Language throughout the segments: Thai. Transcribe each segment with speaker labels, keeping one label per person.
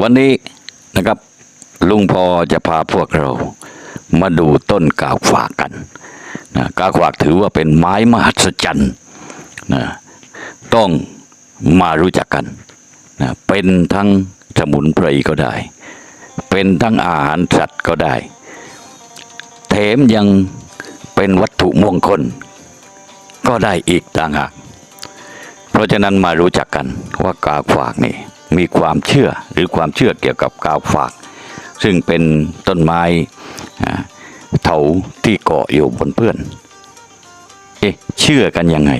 Speaker 1: วันนี้นะครับ ลุงพอจะพาพวกเรา มาดูต้นกาฝากกันนะกาฝากถือว่าเป็นไม้มหัศจรรย์นะต้องมารู้จักกันนะเป็นทั้งสมุนไพรก็ได้ เป็นทั้งอาหารสัตว์ก็ได้ แถมยังเป็นวัตถุมงคล ก็ได้อีกต่างหาก ราะฉะนั้นมารู้จักกันว่ากาฝากนี่มีความเชื่อหรือความเชื่อเกี่ยวกับกาฝาก ซึ่งเป็นต้นไม้เถาที่เกาะอยู่บนเพื่อน เอ๊ะเชื่อกันยังไง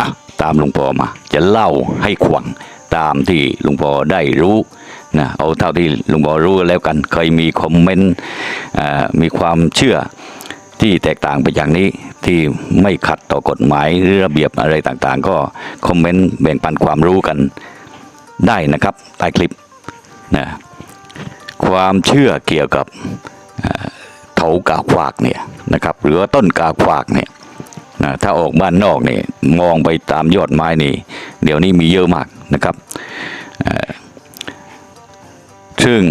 Speaker 1: อะตามหลวงพ่อมา จะเล่าให้ขวังตามที่หลวงพ่อได้รู้นะเอาเท่าที่หลวงพ่อรู้แล้วกัน เคยมีคอมเมนต์มีความเชื่อ ที่แตกต่างไปอย่างนี้ที่ไม่ขัดต่อกฎหมายหรือระเบียบอะไรต่างๆ ก็คอมเมนต์แบ่งปันความรู้กันได้นะครับใต้คลิปนะความเชื่อเกี่ยวกับเถากาฝากเนี่ยนะครับหรือว่าต้นกาฝากเนี่ยนะถ้าออกบ้านนอกเนี่ยมองไปตามยอดไม้นี่ เดี๋ยวนี้มีเยอะมากนะครับซึ่ง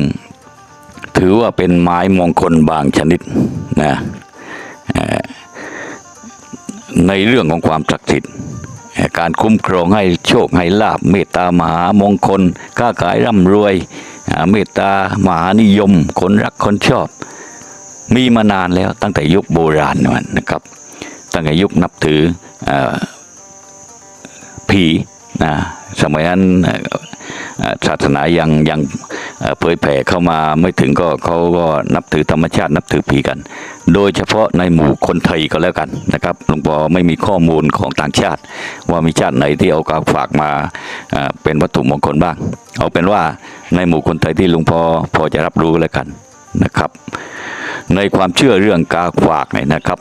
Speaker 1: ถือว่าเป็นไม้มงคลบางชนิดนะ ในเรื่องของความศักดิ์สิทธิ์การคุ้มครองให้โชคให้ลาบเมตตามหามงคลค้าขายร่ำรวย เมตตามหานิยม คนรักคนชอบ มีมานานแล้วตั้งแต่ยุคโบราณนันนะครับ ตั้งแต่ยุคนับถืออผีนะสมัยนั้นศาสนายังยัง เผยแผ่เข้ามาไม่ถึงก็เขาก็นับถือธรรมชาตินับถือผีกัน โดยเฉพาะในหมู่คนไทยก็แล้วกันนะครับหลวงพ่อไม่มีข้อมูลของต่างชาติ ว่ามีชาติไหนที่เอากาฝากมาเป็นวัตถุมงคลบ้าง เอาเป็นว่าในหมู่คนไทยที่หลวงพ่อพอจะรับรู้แล้วกันนะครับ ในความเชื่อเรื่องกาฝากเนี่ยนะครับ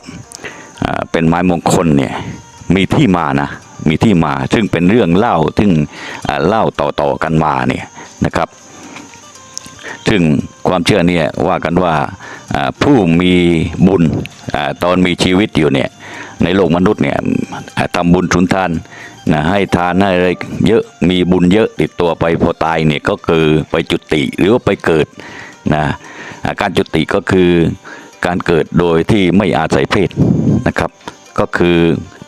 Speaker 1: เป็นไม้มงคลเนี่ยมีที่มานะมีที่มาซึ่งเป็นเรื่องเล่าซึ่งเล่าต่อๆกันมาเนี่ยนะครับ ซึ่งความเชื่อเนี่ยว่ากันว่าผู้มีบุญตอนมีชีวิตอยู่เนี่ยในโลกมนุษย์เนี่ยทำบุญสุนทานนะให้ทานให้อะไรเยอะมีบุญเยอะติดตัวไปพอตายเนี่ยก็คือไปจุติหรือว่าไปเกิดนะการจุติก็คือการเกิดโดยที่ไม่อาศัยเพศนะครับ ก็คือ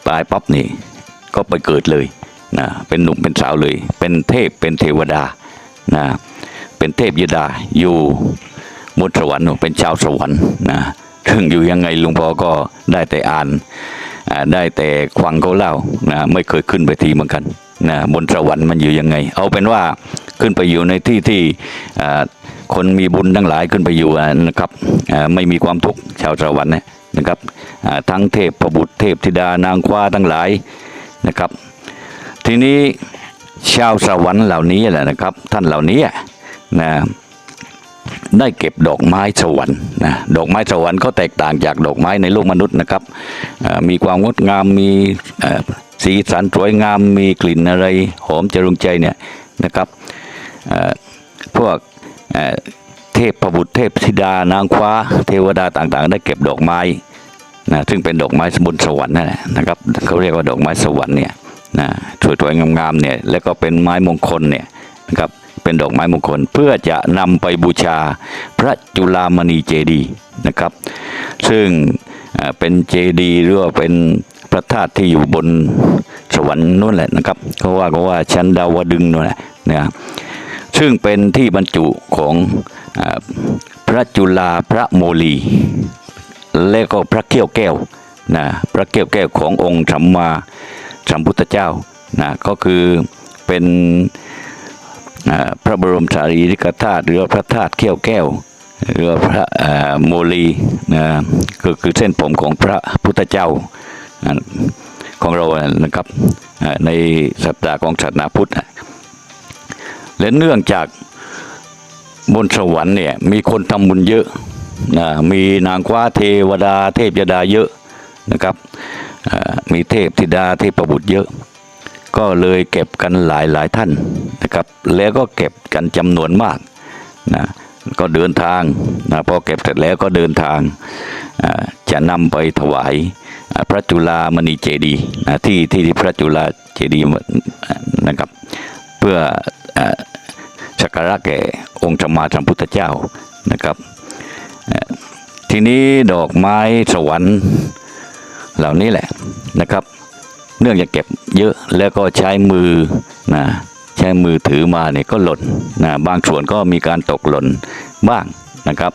Speaker 1: ตายปั๊บนี่ก็ไปเกิดเลยนะเป็นหนุ่มเป็นสาวเลย เป็นเทพเป็นเทวดานะ เป็นเทพยดาอยู่บนสวรรค์เป็นชาวสวรรค์นะถึงอยู่ยังไงลุงพ่อก็ได้แต่อ่านได้แต่ฟังเขาเล่านะไม่เคยขึ้นไปทีเหมือนกันนะบนสวรรค์มันอยู่ยังไง เอาเป็นว่าขึ้นไปอยู่ในที่ที่คนมีบุญทั้งหลายขึ้นไปอยู่นะครับไม่มีความทุกข์ชาวสวรรค์เนี่ยนะครับทั้งเทพประบุตรเทพธิดานางฟ้าทั้งหลายนะครับ ทีนี้ชาวสวรรค์เหล่านี้แหละนะครับ ท่านเหล่านี้ นะได้เก็บดอกไม้สวรรค์นะดอกไม้สวรรค์เขาแตกต่างจากดอกไม้ในโลกมนุษย์นะครับ มีความงดงามมีสีสันสวยงามมีกลิ่นอะไรหอมจรุงใจเนี่ยนะครับพวกเทพประบุตรเทพธิดานางฟ้า เทวดาต่างๆ ได้เก็บดอกไม้นะซึ่งเป็นดอกไม้สมุนสวรรค์นั่นแหละนะครับเขาเรียกว่าดอกไม้สวรรค์เนี่ยนะสวยๆงามๆเนี่ยแล้วก็เป็นไม้มงคลเนี่ยนะครับ เป็นดอกไม้มงคล เพื่อจะนำไปบูชาพระจุลามณีเจดีย์นะครับ ซึ่งเป็นเจดีย์หรือว่าเป็นพระธาตุที่อยู่บนสวรรค์นู่นแหละนะครับเขาว่าก็ว่าชั้นดาวดึงนู่นแหละนะซึ่งเป็นที่บรรจุของอพระจุลาพระโมลี และก็พระเกี้ยวแก้วนะพระเกี้ยวแก้วขององค์สัมมาสัมพุทธเจ้านะก็คือเป็น พระบรมสารีริกธาตุหรือพระธาตุเกี้ยวแก้วหรือพระโมลีนะคือคือเส้นผมของพระพุทธเจ้าของเรานะครับอ่าในศาสนาของศาสนาพุทธและเนื่องจากบนสวรรค์เนี่ยมีคนทำบุญเยอะนะมีนางฟ้าเทวดาเทพยดาเยอะนะครับมีเทพธิดาเทพประบุตรเยอะ ก็เลยเก็บกันหลายหลายท่าน นะครับ แล้วก็เก็บกันจำนวนมากนะก็เดินทางนะพอเก็บเสร็จแล้วก็เดินทางจะนำไปถวายพระจุลามณีเจดีย์นะที่ที่ที่พระจุลาเจดีย์นะครับ เพื่อสักการะแก่องค์สมมาสัมพุทธเจ้านะครับเอ่อทีนี้ดอกไม้สวรรค์เหล่านี้แหละนะครับ เนื่องจากเก็บเยอะแล้วก็ใช้มือนะ ใช้มือถือมาเนี่ยก็หล่นนะบางส่วนก็มีการตกหล่นบ้างนะครับ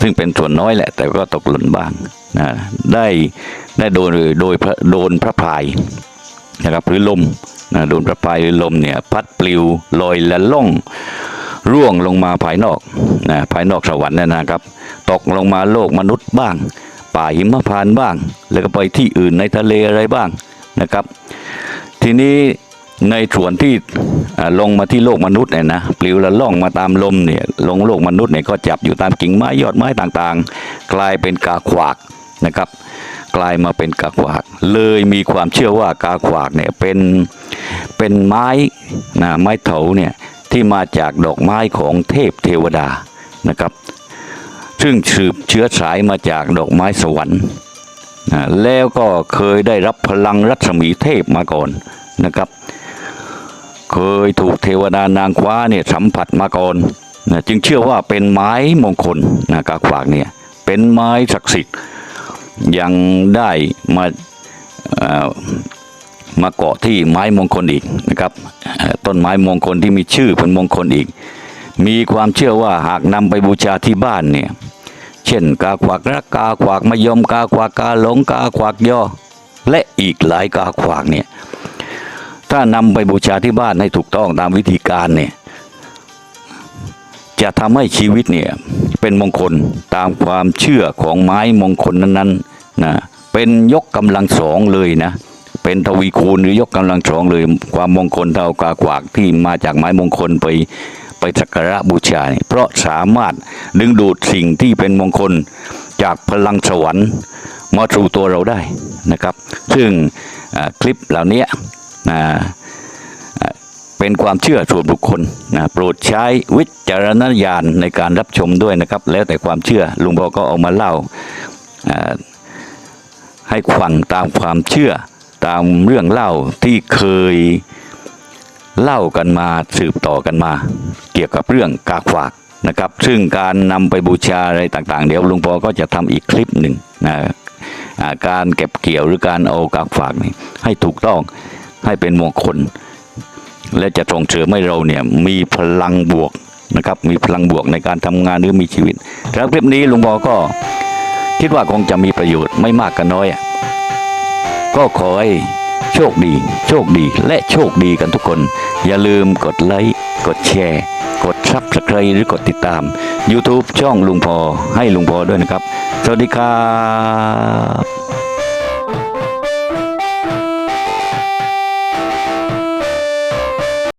Speaker 1: ซึ่งเป็นส่วนน้อยแหละ แต่ก็ตกหล่นบ้างนะได้ได้โดนโดยโดนพระพายนะครับหรือลมนะโดนพระพายหรือลมเนี่ยพัดปลิวลอยและล่องร่วงลงมาภายนอกนะภายนอกสวรรค์นยนะครับ ตกลงมาโลกมนุษย์บ้าง ป่าหิมพานต์บ้าง แล้วก็ไปที่อื่นในทะเลอะไรบ้างนะครับ ทีนี้ ในส่วนที่ลงมาที่โลกมนุษย์เนี่ยนะปลิวละล่องมาตามลมเนี่ยลงโลกมนุษย์เนี่ยก็จับอยู่ตามกิ่งไม้ยอดไม้ต่างๆ กลายเป็นกาขวากนะครับ กลายมาเป็นกาขวาก เลยมีความเชื่อว่ากาขวากเนี่ยเป็นเป็นไม้นะไม้เถาเนี่ยที่มาจากดอกไม้ของเทพเทวดานะครับ ซึ่งสืบเชื้อสายมาจากดอกไม้สวรรค์นะแล้วก็เคยได้รับพลังรัศมีเทพมาก่อนนะครับ เคยถูกเทวดานางฟ้าเนี่ยสัมผัสมาก่อนนะจึงเชื่อว่าเป็นไม้มงคลนะกาขวากเนี่ยเป็นไม้ศักดิ์สิทธิ์ยังได้มาเอ่อมาเกาะที่ไม้มงคลอีกนะครับต้นไม้มงคลที่มีชื่อเป็นมงคลอีก มีความเชื่อว่าหากนำไปบูชาที่บ้านเนี่ยเช่นกาขวากรักกาขวากมะยมกาขวากกาหลงกาขวากย่อและอีกหลายกาขวากเนี่ย ถ้านำไปบูชาที่บ้านให้ถูกต้องตามวิธีการเนี่ยจะทำให้ชีวิตเนี่ยเป็นมงคลตามความเชื่อของไม้มงคลนั้นๆนะเป็นยกกำลังสองเลยนะเป็นทวีคูณหรือยกกำลังสองเลย ความมงคลเท่ากาขวากที่มาจากไม้มงคลไปไปสักการะบูชาเนี่ยเพราะสามารถดึงดูดสิ่งที่เป็นมงคลจากพลังสวรรค์มาสู่ตัวเราได้นะครับ ซึ่งคลิปเหล่านี้ นะเป็นความเชื่อส่วนบุคคลนะโปรดใช้วิจารณญาณในการรับชมด้วยนะครับ แล้วแต่ความเชื่อลุงบอกก็เอามาเล่าให้ฟังตามความเชื่อตามเรื่องเล่าที่เคยเล่ากันมาสืบต่อกันมา เกี่ยวกับเรื่องกาขวากนะครับ ซึ่งการนำไปบูชาอะไรต่างๆ เดี๋ยวลุงปอก็จะทำอีกคลิปหนึ่งนะการเก็บเกี่ยวหรือการเอากาขวากนี่ให้ถูกต้อง ให้เป็นมงคล และจะส่งเสริมให้เราเนี่ยมีพลังบวกนะครับ มีพลังบวกในการทำงานหรือมีชีวิตแล้วคลิปนี้ลุงบอก็คิดว่าคงจะมีประโยชน์ไม่มากก็น้อย ก็ขอให้โชคดี โชคดีและโชคดีกันทุกคน อย่าลืมกดไลค์กดแชร์ กดซับสไครต์หรือกดติดตาม YouTube ช่องลุงพอให้ลุงพอด้วยนะครับ สวัสดีครับ